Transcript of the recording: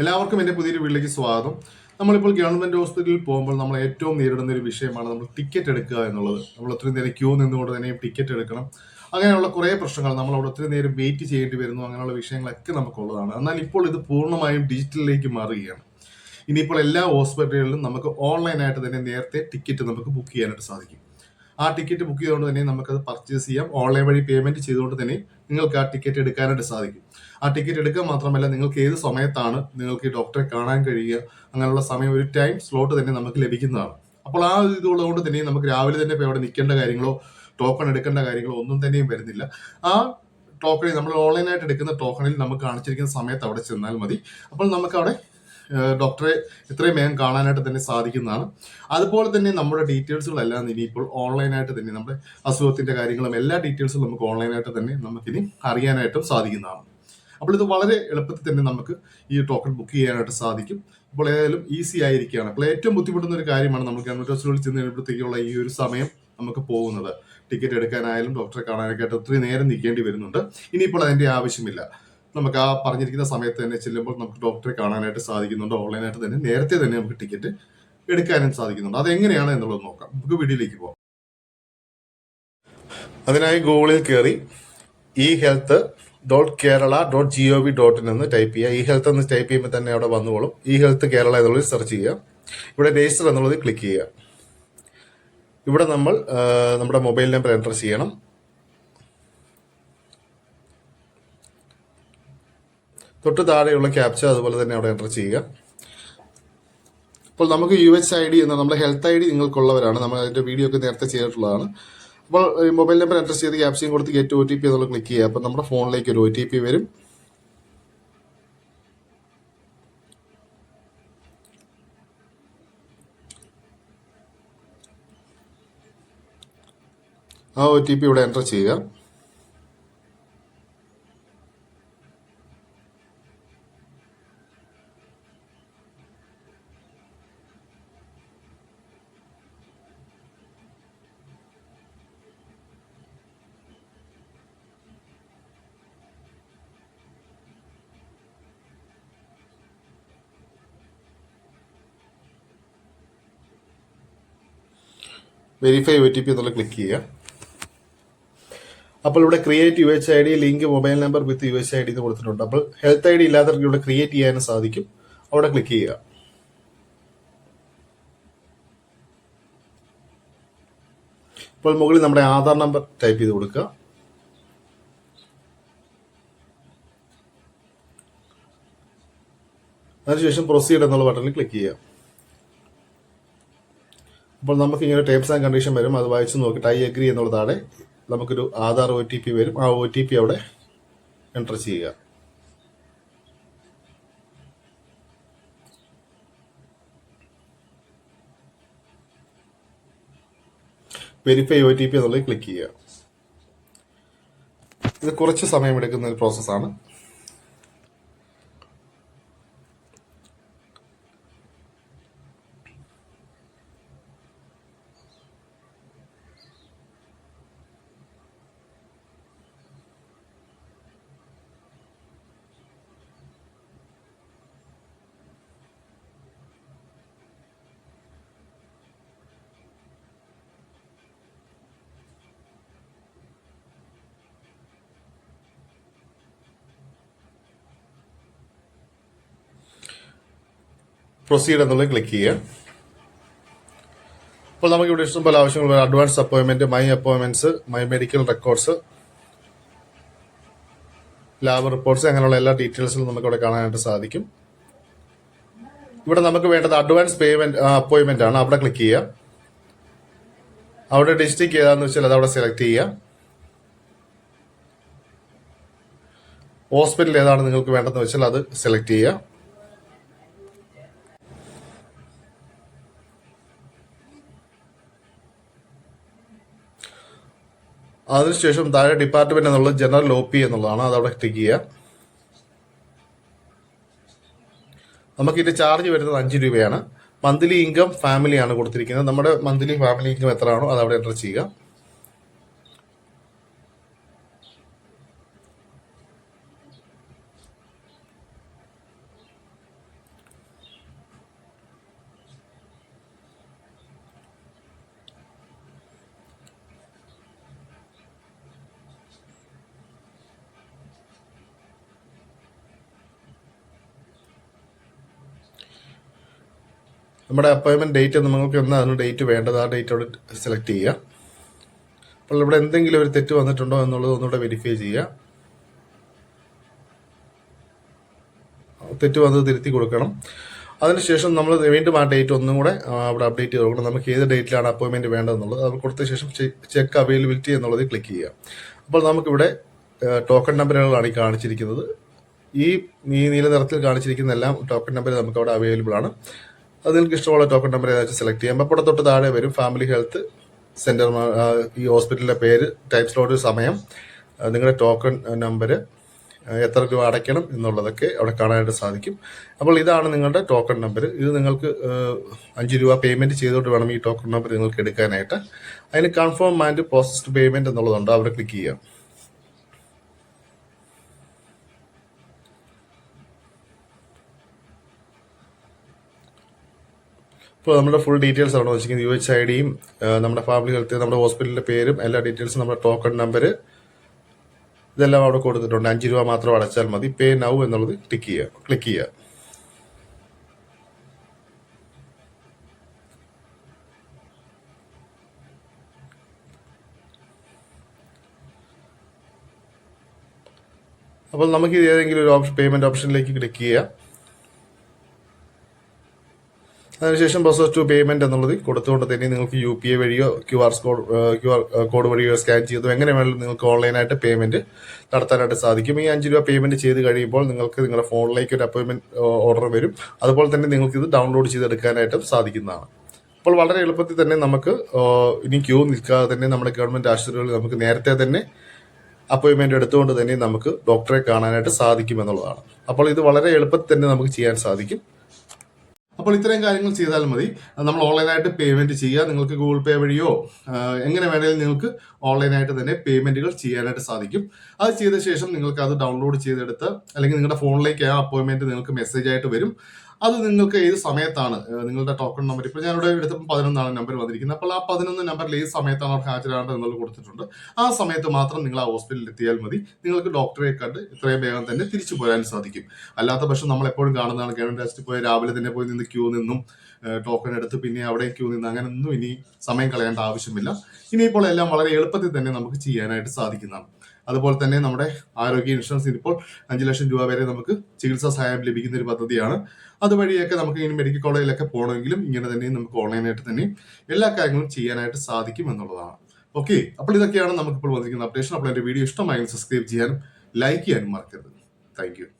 എല്ലാവർക്കും എന്റെ പുതിയൊരു വീട്ടിലേക്ക് സ്വാഗതം. നമ്മളിപ്പോൾ ഗവൺമെന്റ് ഹോസ്പിറ്റലിൽ പോകുമ്പോൾ നമ്മൾ ഏറ്റവും നേരിടുന്ന ഒരു വിഷയമാണ് നമ്മൾ ടിക്കറ്റ് എടുക്കുക എന്നുള്ളത്. നമ്മൾ ഒത്തിരി നേരം ക്യൂ നിന്നുകൊണ്ട് തന്നെയും ടിക്കറ്റ് എടുക്കണം. അങ്ങനെയുള്ള കുറേ പ്രശ്നങ്ങൾ നമ്മൾ അവിടെ ഒത്തിരി നേരം വെയിറ്റ് ചെയ്യേണ്ടി വരുന്നു. അങ്ങനെയുള്ള വിഷയങ്ങളൊക്കെ നമുക്കുള്ളതാണ്. എന്നാൽ ഇപ്പോൾ ഇത് പൂർണമായും ഡിജിറ്റലിലേക്ക് മാറുകയാണ്. ഇനിയിപ്പോൾ എല്ലാ ഹോസ്പിറ്റലുകളിലും നമുക്ക് ഓൺലൈനായിട്ട് തന്നെ നേരത്തെ ടിക്കറ്റ് നമുക്ക് ബുക്ക് ചെയ്യാനായിട്ട് സാധിക്കും. ആ ടിക്കറ്റ് ബുക്ക് ചെയ്തുകൊണ്ട് തന്നെ നമുക്കത് പർച്ചേസ് ചെയ്യാം. ഓൺലൈൻ വഴി പേയ്മെന്റ് ചെയ്തുകൊണ്ട് തന്നെ നിങ്ങൾക്ക് ആ ടിക്കറ്റ് എടുക്കാനായിട്ട് സാധിക്കും. ആ ടിക്കറ്റ് എടുക്കുക മാത്രമല്ല നിങ്ങൾക്ക് ഏത് സമയത്താണ് നിങ്ങൾക്ക് ഈ ഡോക്ടറെ കാണാൻ കഴിയുക അങ്ങനെയുള്ള സമയം ഒരു ടൈം സ്ലോട്ട് തന്നെ നമുക്ക് ലഭിക്കുന്നതാണ്. അപ്പോൾ ആ ഒരു ഇതുള്ളതുകൊണ്ട് തന്നെ നമുക്ക് രാവിലെ തന്നെ ഇപ്പോൾ അവിടെ നിൽക്കേണ്ട കാര്യങ്ങളോ ടോക്കൺ എടുക്കേണ്ട കാര്യങ്ങളോ ഒന്നും തന്നെയും വരുന്നില്ല. ആ ടോക്കണിൽ നമ്മൾ ഓൺലൈനായിട്ട് എടുക്കുന്ന ടോക്കണിൽ നമുക്ക് കാണിച്ചിരിക്കുന്ന സമയത്ത് അവിടെ ചെന്നാൽ മതി. അപ്പോൾ നമുക്ക് അവിടെ ഡോക്ടറെ എത്രയും വേഗം കാണാനായിട്ട് തന്നെ സാധിക്കുന്നതാണ്. അതുപോലെ തന്നെ നമ്മുടെ ഡീറ്റെയിൽസുകളെല്ലാം ഇനിയിപ്പോൾ ഓൺലൈനായിട്ട് തന്നെ നമ്മുടെ അസുഖത്തിന്റെ കാര്യങ്ങളും എല്ലാ ഡീറ്റെയിൽസും നമുക്ക് ഓൺലൈനായിട്ട് തന്നെ നമുക്കിനി അറിയാനായിട്ടും സാധിക്കുന്നതാണ്. അപ്പോൾ ഇത് വളരെ എളുപ്പത്തിൽ തന്നെ നമുക്ക് ഈ ടോക്കൺ ബുക്ക് ചെയ്യാനായിട്ട് സാധിക്കും. അപ്പോൾ ഏതായാലും ഈസി ആയിരിക്കുകയാണ്. അപ്പോൾ ഏറ്റവും ബുദ്ധിമുട്ടുന്ന ഒരു കാര്യമാണ് നമ്മൾ ഗവൺമെന്റ് ഹോസ്പിറ്റലിൽ ചെന്ന് കഴിയുമ്പോഴത്തേക്കുള്ള ഈ ഒരു സമയം നമുക്ക് പോകുന്നത്. ടിക്കറ്റ് എടുക്കാനായാലും ഡോക്ടറെ കാണാനൊക്കെ ആയിട്ട് ഒത്തിരി നേരം നിൽക്കേണ്ടി വരുന്നുണ്ട്. ഇനിയിപ്പോൾ അതിന്റെ ആവശ്യമില്ല. നമുക്ക് ആ പറഞ്ഞിരിക്കുന്ന സമയത്ത് തന്നെ ചെല്ലുമ്പോൾ നമുക്ക് ഡോക്ടറെ കാണാനായിട്ട് സാധിക്കുന്നുണ്ട്. ഓൺലൈനായിട്ട് തന്നെ നേരത്തെ തന്നെ നമുക്ക് ടിക്കറ്റ് എടുക്കാനും സാധിക്കുന്നുണ്ട്. അതെങ്ങനെയാണ് എന്നുള്ളത് നോക്കാം. നമുക്ക് വീഡിയോയിലേക്ക് പോകാം അതിനായി ഗൂഗിളിൽ കയറി e health dot Kerala dot G O V dot in എന്ന് ടൈപ്പ് ചെയ്യുക. ഇ ഹെൽത്ത് എന്ന് ടൈപ്പ് ചെയ്യുമ്പോൾ തന്നെ അവിടെ വന്നുകൊള്ളും. ഇ ഹെൽത്ത് കേരള എന്നുള്ളത് സെർച്ച് ചെയ്യുക. ഇവിടെ രജിസ്റ്റർ എന്നുള്ളത് ക്ലിക്ക് ചെയ്യുക. ഇവിടെ നമ്മൾ നമ്മുടെ മൊബൈൽ നമ്പർ എന്റർ ചെയ്യണം. തൊട്ട് താഴെയുള്ള ക്യാപ്ച അതുപോലെ തന്നെ അവിടെ എന്റർ ചെയ്യുക. അപ്പോൾ നമുക്ക് യു എച്ച് ഐ ഡി എന്ന നമ്മുടെ ഹെൽത്ത് ഐ ഡി നിങ്ങൾക്കുള്ളവരാണ്. നമ്മൾ അതിന്റെ വീഡിയോ ഒക്കെ നേരത്തെ ചെയ്തിട്ടുള്ളതാണ്. അപ്പോൾ മൊബൈൽ നമ്പർ എന്റർ ചെയ്ത് ക്യാപ്സിയും കൊടുത്ത് ഗെറ്റ് ഒ ടി പി എന്നുള്ള ക്ലിക്ക് ചെയ്യുക. അപ്പോൾ നമ്മുടെ ഫോണിലേക്ക് ഒരു ഒ ടി പി വരും. ആ ഒ ടി പി ഇവിടെ എന്റർ ചെയ്യുക. വെരിഫൈ ഒ ടി പി എന്നുള്ള ക്ലിക്ക് ചെയ്യുക. അപ്പോൾ ഇവിടെ create U H I D link mobile number with U H I D എന്ന് കൊടുത്തിട്ടുണ്ട്. അപ്പോൾ ഹെൽത്ത് ഐ ഡി ഇല്ലാത്തവർക്ക് ഇവിടെ ക്രിയേറ്റ് ചെയ്യാനും സാധിക്കും. അവിടെ ക്ലിക്ക് ചെയ്യുക. ഇപ്പോൾ മുകളിൽ നമ്മുടെ ആധാർ നമ്പർ ടൈപ്പ് ചെയ്ത് കൊടുക്കുക. അതിനുശേഷം പ്രൊസീഡ് എന്നുള്ള ബട്ടണിൽ ക്ലിക്ക് ചെയ്യുക. അപ്പോൾ നമുക്ക് ഇങ്ങനെ ടേംസ് ആൻഡ് കണ്ടീഷൻ വരും. അത് വായിച്ച് നോക്കിയിട്ട് ഐ അഗ്രി എന്നുള്ളതാണ്. നമുക്കൊരു ആധാർ ഒ ടി പി വരും. ആ ഒ ടി പി അവിടെ എന്റർ ചെയ്യുക. വെരിഫൈ ഒ ടി പി എന്നുള്ളത് ക്ലിക്ക് ചെയ്യുക. ഇത് കുറച്ച് സമയം എടുക്കുന്ന ഒരു പ്രോസസ്സാണ് പ്രൊസീഡ് എന്നുള്ളത് ക്ലിക്ക് ചെയ്യുക. അപ്പോൾ നമുക്ക് ഇവിടെ ഇഷ്ടംപോലെ ആവശ്യങ്ങൾ advance അപ്പോയിൻമെന്റ് my appointments my medical records lab reports അങ്ങനെയുള്ള എല്ലാ ഡീറ്റെയിൽസും നമുക്ക് ഇവിടെ കാണാനായിട്ട് സാധിക്കും. ഇവിടെ നമുക്ക് വേണ്ടത് അഡ്വാൻസ് പേയ്മെന്റ് അപ്പോയിൻമെന്റ് ആണ്. അവിടെ ക്ലിക്ക് ചെയ്യുക. അവിടെ ഡിസ്ട്രിക്ട് ഏതാന്ന് വെച്ചാൽ അത് അവിടെ സെലക്ട് ചെയ്യുക. ഹോസ്പിറ്റൽ ഏതാണ് നിങ്ങൾക്ക് വേണ്ടതെന്ന് വെച്ചാൽ അത് സെലക്ട് ചെയ്യുക. അതിനുശേഷം താഴെ ഡിപ്പാർട്ട്മെന്റ് എന്നുള്ളത് ജനറൽ ഒ പി എന്നുള്ളതാണ്. അതവിടെ ക്ലിക്ക് ചെയ്യുക. നമുക്ക് ഇതിന്റെ ചാർജ് വരുന്നത് അഞ്ച് രൂപയാണ്. മന്ത്ലി ഇൻകം ഫാമിലിയാണ് കൊടുത്തിരിക്കുന്നത്. നമ്മുടെ മന്ത്ലി ഫാമിലി ഇൻകം എത്രയാണോ അത് അവിടെ എന്റർ ചെയ്യുക. നമ്മുടെ അപ്പോയിൻമെന്റ് ഡേറ്റ് നിങ്ങൾക്ക് എന്നാണ് ഡേറ്റ് വേണ്ടത് ആ ഡേറ്റ് അവിടെ സെലക്ട് ചെയ്യുക. അപ്പോൾ ഇവിടെ എന്തെങ്കിലും ഒരു തെറ്റ് വന്നിട്ടുണ്ടോ എന്നുള്ളത് ഒന്നുകൂടെ വെരിഫൈ ചെയ്യുക. തെറ്റ് വന്നത് തിരുത്തി കൊടുക്കണം. അതിനുശേഷം നമ്മൾ വീണ്ടും ആ ഡേറ്റ് ഒന്നും കൂടെ അവിടെ അപ്ഡേറ്റ് ചെയ്ത് കൊടുക്കണം. നമുക്ക് ഏത് ഡേറ്റിലാണ് അപ്പോയിൻമെന്റ് വേണ്ടതെന്നുള്ളത്. അത് കൊടുത്ത ശേഷം ചെക്ക് അവൈലബിലിറ്റി എന്നുള്ളത് ക്ലിക്ക് ചെയ്യുക. അപ്പോൾ നമുക്കിവിടെ ടോക്കൺ നമ്പറുകളാണ് ഈ കാണിച്ചിരിക്കുന്നത്. ഈ നീല നിറത്തിൽ കാണിച്ചിരിക്കുന്ന എല്ലാം ടോക്കൺ നമ്പർ നമുക്ക് അവിടെ അവൈലബിൾ ആണ്. അത് നിങ്ങൾക്ക് ഇഷ്ടമുള്ള ടോക്കൺ നമ്പർ ഏതാச்சுം സെലക്ട് ചെയ്യാം അപ്പോൾ തൊട്ട് താഴെ വരും ഫാമിലി ഹെൽത്ത് സെന്റർ ഈ ഹോസ്പിറ്റലിലെ പേര് ടൈപ്പ് സ്ലോട്ട് സമയം നിങ്ങളുടെ ടോക്കൺ നമ്പർ എത്ര രൂപ അടയ്ക്കണം എന്നുള്ളതൊക്കെ അവിടെ കാണാനായിട്ട് സാധിക്കും. അപ്പോൾ ഇതാണ് നിങ്ങളുടെ ടോക്കൺ നമ്പർ ഇത് നിങ്ങൾക്ക് അഞ്ച് രൂപ പേയ്മെന്റ് ചെയ്തുകൊണ്ട് വേണം ഈ ടോക്കൺ നമ്പർ നിങ്ങൾക്ക് എടുക്കാനായിട്ട്. അതിന് കൺഫേം ആൻഡ് പ്രോസസ്ഡ് പേയ്മെന്റ് എന്നുള്ളതുണ്ട്. അവിടെ ക്ലിക്ക് ചെയ്യാം. ഇപ്പോൾ നമ്മുടെ ഫുൾ ഡീറ്റെയിൽസ് ആണോ വെച്ചിരിക്കുന്നത്. യു എച്ച് ഐ ഡിയും നമ്മുടെ ഫാമിലി ഹെൽത്ത് നമ്മുടെ ഹോസ്പിറ്റലിന്റെ പേരും എല്ലാ ഡീറ്റെയിൽസും നമ്മുടെ ടോക്കൺ നമ്പർ ഇതെല്ലാം അവിടെ കൊടുത്തിട്ടുണ്ട്. അഞ്ച് രൂപ മാത്രം അടച്ചാൽ മതി. പേ നൗ എന്നുള്ളത് ടിക്ക് ചെയ്യുക. ക്ലിക്ക് ചെയ്യുക. അപ്പോൾ നമുക്ക് ഏതെങ്കിലും ഒരു ഓപ്ഷൻ പേയ്മെന്റ് ഓപ്ഷനിലേക്ക് ക്ലിക്ക് ചെയ്യാം അതിനുശേഷം പ്രോസസ് ടു പേയ്മെന്റ് എന്നുള്ളത് കൊടുത്തുകൊണ്ട് തന്നെ നിങ്ങൾക്ക് യു പി ഐ വഴിയോ Q R code Q R code വഴിയോ സ്കാൻ ചെയ്തോ എങ്ങനെ വേണമെങ്കിലും നിങ്ങൾക്ക് ഓൺലൈനായിട്ട് പേയ്മെന്റ് നടത്താനായിട്ട് സാധിക്കും. ഈ അഞ്ച് രൂപ പേയ്മെന്റ് ചെയ്ത് കഴിയുമ്പോൾ നിങ്ങൾക്ക് നിങ്ങളുടെ ഫോണിലേക്ക് ഒരു അപ്പോയിൻമെന്റ് ഓർഡർ വരും. അതുപോലെ തന്നെ നിങ്ങൾക്ക് ഇത് ഡൗൺലോഡ് ചെയ്തെടുക്കാനായിട്ടും സാധിക്കുന്നതാണ്. അപ്പോൾ വളരെ എളുപ്പത്തിൽ തന്നെ നമുക്ക് ഇനി ക്യൂ നിൽക്കാതെ തന്നെ നമ്മുടെ ഗവൺമെന്റ് ആശുപത്രികളിൽ നമുക്ക് നേരത്തെ തന്നെ അപ്പോയിൻമെന്റ് എടുത്തുകൊണ്ട് തന്നെ നമുക്ക് ഡോക്ടറെ കാണാനായിട്ട് സാധിക്കും എന്നുള്ളതാണ്. അപ്പോൾ ഇത് വളരെ എളുപ്പത്തിൽ തന്നെ നമുക്ക് ചെയ്യാൻ സാധിക്കും. അപ്പോൾ ഇത്രയും കാര്യങ്ങൾ ചെയ്താൽ മതി. നമ്മൾ ഓൺലൈനായിട്ട് പേയ്മെന്റ് ചെയ്യുക. നിങ്ങൾക്ക് ഗൂഗിൾ പേ വഴിയോ എങ്ങനെ വേണമെങ്കിലും നിങ്ങൾക്ക് ഓൺലൈനായിട്ട് തന്നെ പേയ്മെന്റുകൾ ചെയ്യാനായിട്ട് സാധിക്കും. അത് ചെയ്ത ശേഷം നിങ്ങൾക്ക് അത് ഡൗൺലോഡ് ചെയ്തെടുത്ത് അല്ലെങ്കിൽ നിങ്ങളുടെ ഫോണിലേക്ക് ആ അപ്പോയിൻമെന്റ് നിങ്ങൾക്ക് മെസ്സേജ് ആയിട്ട് വരും. അത് നിങ്ങൾക്ക് ഏത് സമയത്താണ്? നിങ്ങളുടെ ടോക്കൺ നമ്പർ ഇപ്പോൾ ഞാനിവിടെ എടുത്തപ്പോൾ പതിനൊന്നാണ് നമ്പർ വന്നിരിക്കുന്നത്. അപ്പോൾ ആ പതിനൊന്ന് നമ്പറിൽ ഏത് സമയത്താണ് അവർക്ക് ഹാജരാകേണ്ടത് എന്നുള്ളത് കൊടുത്തിട്ടുണ്ട്. ആ സമയത്ത് മാത്രം നിങ്ങൾ ആ ഹോസ്പിറ്റലിൽ എത്തിയാൽ മതി. നിങ്ങൾക്ക് ഡോക്ടറെ കണ്ട് ഇത്രയും വേഗം തന്നെ തിരിച്ചു പോരാൻ സാധിക്കും. അല്ലാത്ത പക്ഷം നമ്മൾ എപ്പോഴും കാണുന്നതാണ് ഗവൺമെന്റ് ആശുപത്രി പോയി രാവിലെ തന്നെ പോയി നിന്ന് ക്യൂ നിന്നും ടോക്കൺ എടുത്ത് പിന്നെ അവിടെ ക്യൂ നിന്ന് അങ്ങനെയൊന്നും ഇനി സമയം കളയേണ്ട ആവശ്യമില്ല. ഇനിയിപ്പോൾ എല്ലാം വളരെ എളുപ്പത്തിൽ തന്നെ നമുക്ക് ചെയ്യാനായിട്ട് സാധിക്കുന്നതാണ്. അതുപോലെ തന്നെ നമ്മുടെ ആരോഗ്യ ഇൻഷുറൻസ് ഇപ്പോൾ അഞ്ച് ലക്ഷം രൂപ വരെ നമുക്ക് ചികിത്സാ സഹായം ലഭിക്കുന്ന ഒരു പദ്ധതിയാണ്. അതുവഴിയൊക്കെ നമുക്ക് ഇനി മെഡിക്കൽ കോളേജിലൊക്കെ പോകണമെങ്കിലും ഇങ്ങനെ തന്നെ നമുക്ക് ഓൺലൈനായിട്ട് തന്നെ എല്ലാ കാര്യങ്ങളും ചെയ്യാനായിട്ട് സാധിക്കും എന്നുള്ളതാണ്. ഓക്കെ അപ്പോൾ ഇതൊക്കെയാണ് നമുക്കിപ്പോൾ വന്നിരിക്കുന്ന അപ്ഡേഷൻ അപ്പോൾ എന്റെ വീഡിയോ ഇഷ്ടമായെങ്കിൽ സബ്സ്ക്രൈബ് ചെയ്യാനും ലൈക്ക് ചെയ്യാനും മറക്കരുത്. താങ്ക്